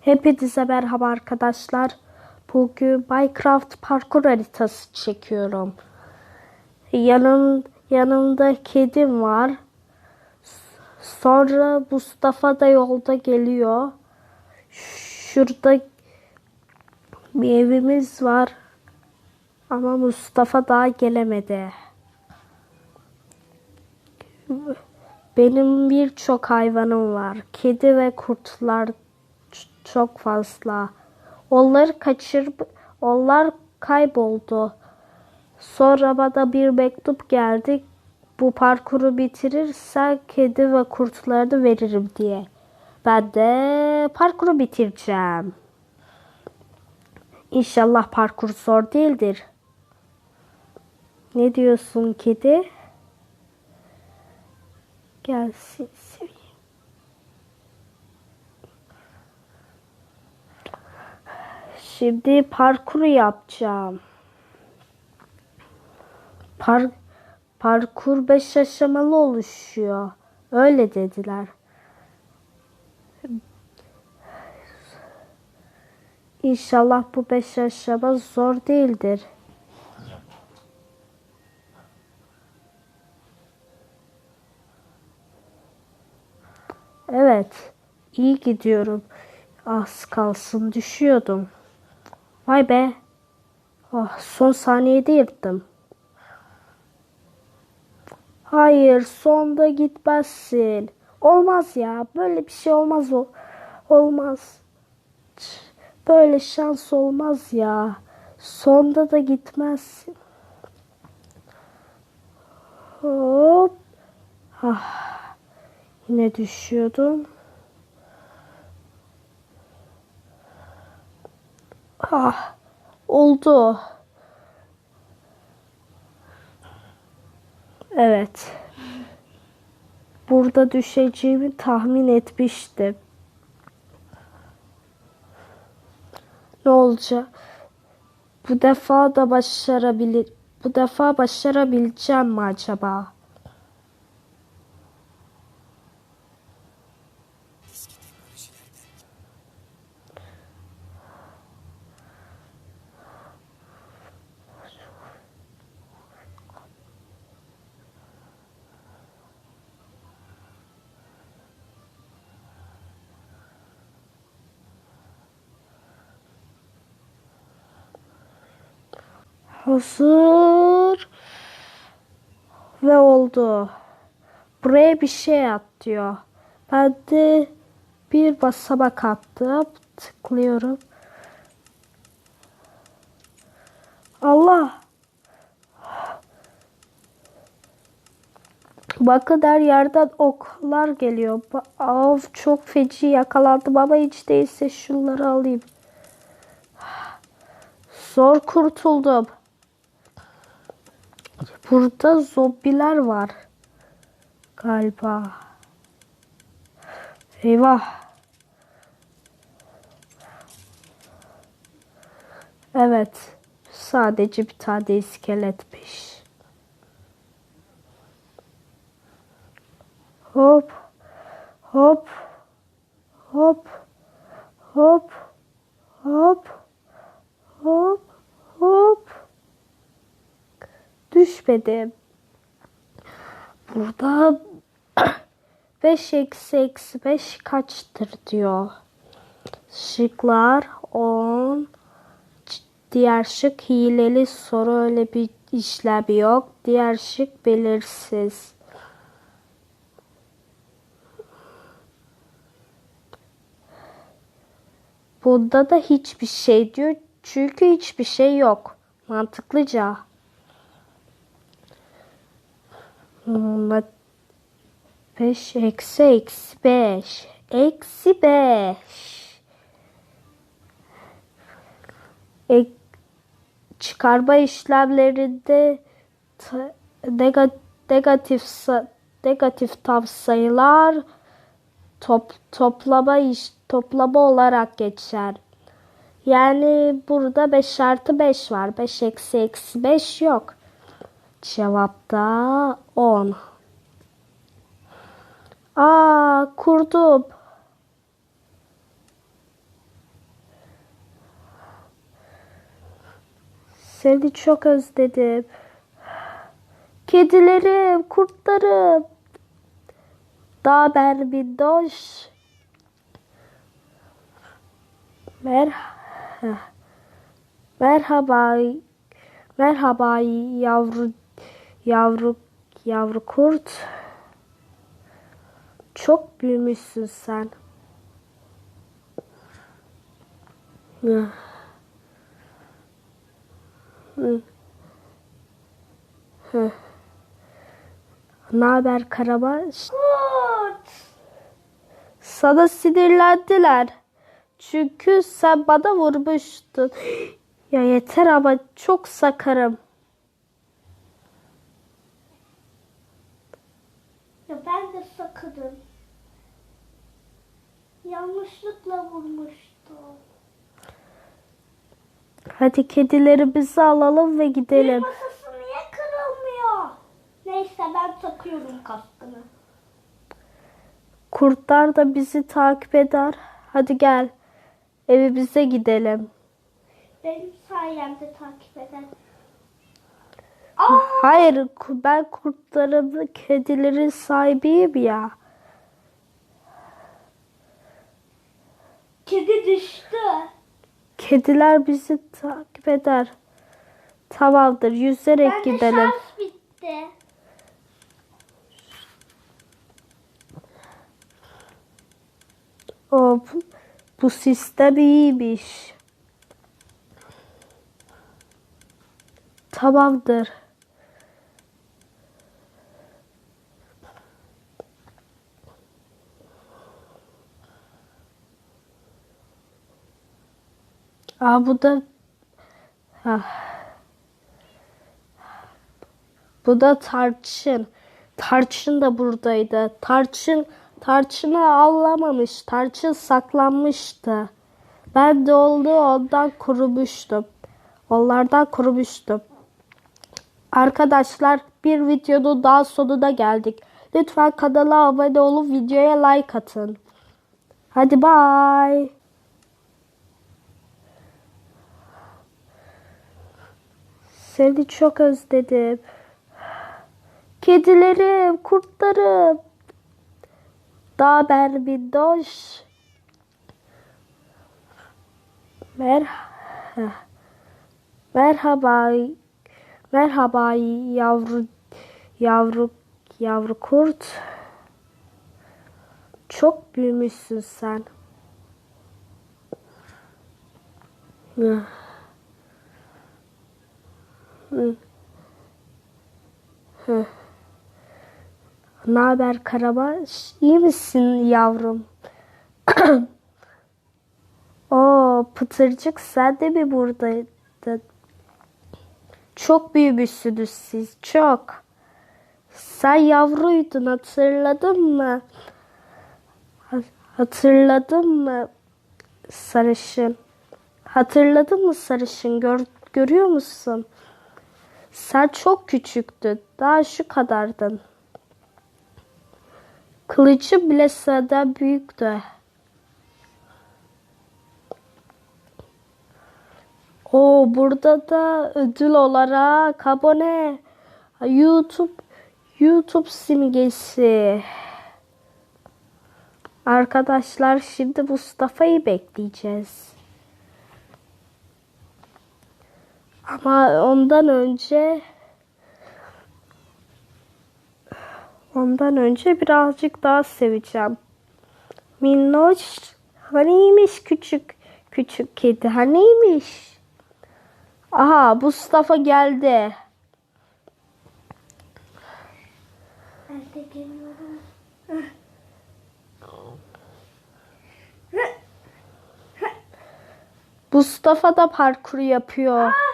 Hepinize merhaba arkadaşlar. Bugün Minecraft parkur haritası çekiyorum. Yanım, yanımda kedim var. Sonra Mustafa da yolda geliyor. Şurada bir evimiz var. Ama Mustafa daha gelemedi. Benim birçok hayvanım var. Kedi ve kurtlar çok fazla. Onları kaçır, onlar kayboldu. Sonra bana bir mektup geldi. Bu parkuru bitirirsen kedi ve kurtlarını veririm diye. Ben de parkuru bitireceğim. İnşallah parkur zor değildir. Ne diyorsun kedi? Gelsin Şimdi parkuru yapacağım. Par parkur 5 aşamalı oluşuyor. Öyle dediler. İnşallah bu 5 aşama zor değildir. Evet, iyi gidiyorum. Az kalsın düşüyordum. Vay be. Oh, son saniyede yırttım. Hayır, sonda gitmezsin. Olmaz ya, böyle bir şey olmaz o. Olmaz. Böyle şans olmaz ya. Sonda da gitmezsin. Hop. Ah. Yine düşüyordum. Ah, oldu. Evet. Burada düşeceğimi tahmin etmiştim. Ne olacak? Bu defa da başarabilir. Bu defa başarabileceğim mi acaba? Hazır. Ve oldu. Buraya bir şey at diyor. Ben de bir basamak attım. Tıklıyorum. Allah. Bakın her yerden oklar geliyor. Av çok feci yakalandım ama hiç değilse şunları alayım. Zor kurtuldum. Burada zombiler var. Galiba. Eyvah. Evet. Sadece bir tane iskeletmiş. Hop. Hop. Hop. Hop. Hop. Hop. Hop. Düşmedim. Burada 5 eksi eksi 5 kaçtır diyor. Şıklar 10. Diğer şık hileli soru öyle bir işlem yok. Diğer şık belirsiz. Bunda da hiçbir şey diyor. Çünkü hiçbir şey yok. Mantıklıca. Hmm, 5 eksi eksi 5. Eksi 5. Ek, çıkarma işlemlerinde negatif sa- negatif tam sayılar top, toplama iş toplama olarak geçer. Yani burada 5 artı 5 var. 5 eksi eksi 5 yok. Cevapta 10. Aa kurdum. Seni çok özledim. Kedilerim, kurtlarım. Da ben minnoş. Merha. Merhaba. Merhaba yavrucuğum yavru yavru kurt. Çok büyümüşsün sen. Ne haber Karabaş? Kurt. Sana sinirlendiler. Çünkü sen bana vurmuştun. Ya yeter ama çok sakarım. Ya ben de sakınım. Yanlışlıkla vurmuştum. Hadi kedilerimizi alalım ve Bir gidelim. masası niye kırılmıyor? Neyse ben takıyorum kaskını. Kurtlar da bizi takip eder. Hadi gel. Evimize gidelim. Benim sayemde takip eden. Aa, Hayır, ben kurtların, kedilerin sahibiyim ya. Kedi düştü. Kediler bizi takip eder. Tamamdır, yüzerek Bende gidelim. şans bitti. O, bu, bu sistem iyiymiş. Tamamdır. Aa bu da Ah. Bu da tarçın. Tarçın da buradaydı. Tarçın tarçını avlamamış. Tarçın saklanmıştı. Ben de oldu ondan kurumuştum. Onlardan kurumuştum. Arkadaşlar bir videonun daha sonuna geldik. Lütfen kanala abone olup videoya like atın. Hadi bye. Seni çok özledim. Kedilerim, kurtlarım. Daha ben minnoş. Mer Merhaba. Merhaba yavru yavru yavru kurt. Çok büyümüşsün sen. Ne haber Karabaş? İyi misin yavrum? Oo, Pıtırcık sen de mi buradaydın? Çok büyümüşsünüz siz, çok. Sen yavruydun hatırladın mı? Ha- Hatırladın mı sarışın? Hatırladın mı sarışın? Gör, görüyor musun? Sen çok küçüktün. Daha şu kadardın. Kılıcı bile senden büyüktü. O burada da ödül olarak abone YouTube YouTube simgesi. Arkadaşlar şimdi Mustafa'yı bekleyeceğiz. Ama ondan önce ondan önce birazcık daha seveceğim. Minnoş haniymiş küçük küçük kedi haniymiş. Aha Mustafa geldi. Ben de geliyorum. Mustafa da parkur yapıyor. Aa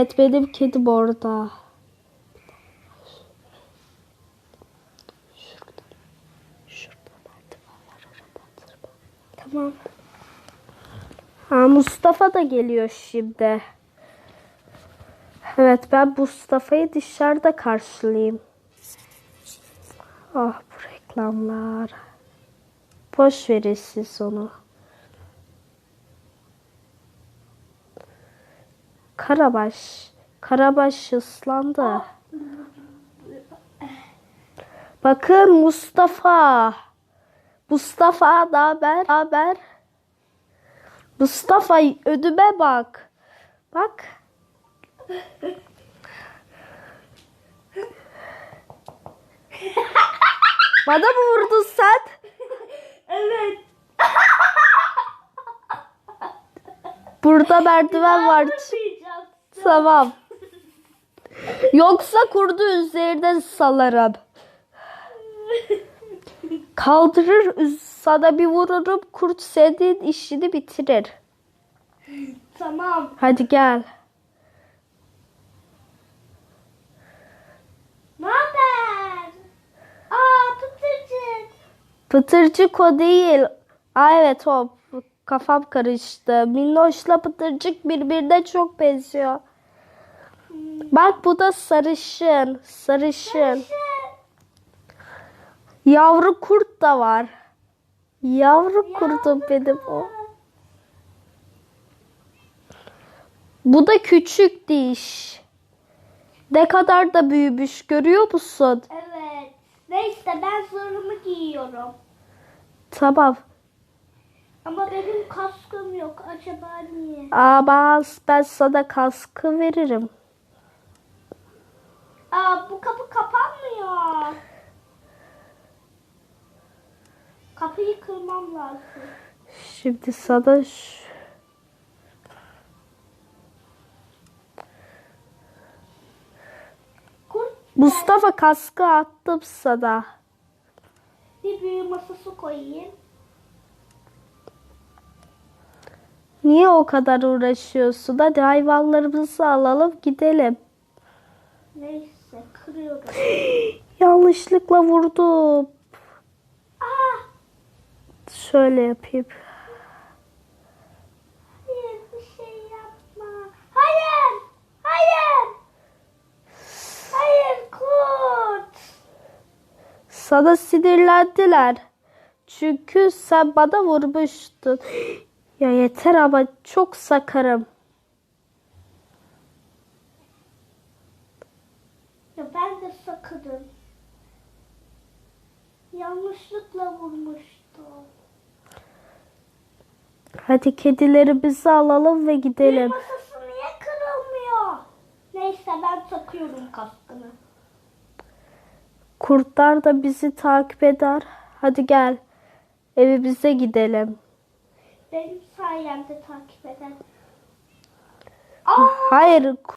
Evet benim kedim orada. Tamam. Ha, Mustafa da geliyor şimdi. Evet ben Mustafa'yı dışarıda karşılayayım. Ah bu reklamlar. Boş verin siz onu. Karabaş. Karabaş ıslandı. Bakın Mustafa. Mustafa ne haber? Haber? Mustafa ödüme bak. Bak. Bana mı vurdun sen? Evet. Burada merdiven var. Tamam. Yoksa kurdu üzerine salarım. Kaldırır sana bir vururum kurt senin işini bitirir. Tamam. Hadi gel. Ne haber? Aa pıtırcık. Pıtırcık o değil. Aa, evet o. Kafam karıştı. Minnoş'la Pıtırcık birbirine çok benziyor. Bak bu da sarışın. Sarışın. Yavru kurt da var. Yavru kurtum benim o. Bu da küçük diş. Ne kadar da büyümüş görüyor musun? Evet. Neyse ben zırhımı giyiyorum. Tamam. Ama benim kaskım yok. Acaba niye? Ama ben sana kaskı veririm. Aa bu kapı kapanmıyor. Kapıyı kırmam lazım. Şimdi sana Mustafa kaskı attım sana. bir büyü masası koyayım. Niye o kadar uğraşıyorsun? Hadi hayvanlarımızı alalım gidelim. Neyse kırıyorum. Yanlışlıkla vurdum. Aa Şöyle yapayım. hayır bir şey yapma. Hayır. Hayır. Hayır kurt. Sana sinirlendiler. Çünkü sen bana vurmuştun. Ya yeter ama çok sakarım. Ya ben de sakırım. Yanlışlıkla vurmuştum. Hadi kedilerimizi alalım ve gidelim. masası niye kırılmıyor? Neyse ben takıyorum kaskını. Kurtlar da bizi takip eder. Hadi gel. Evimize gidelim. Benim sayemde takip eden. Aa, Hayır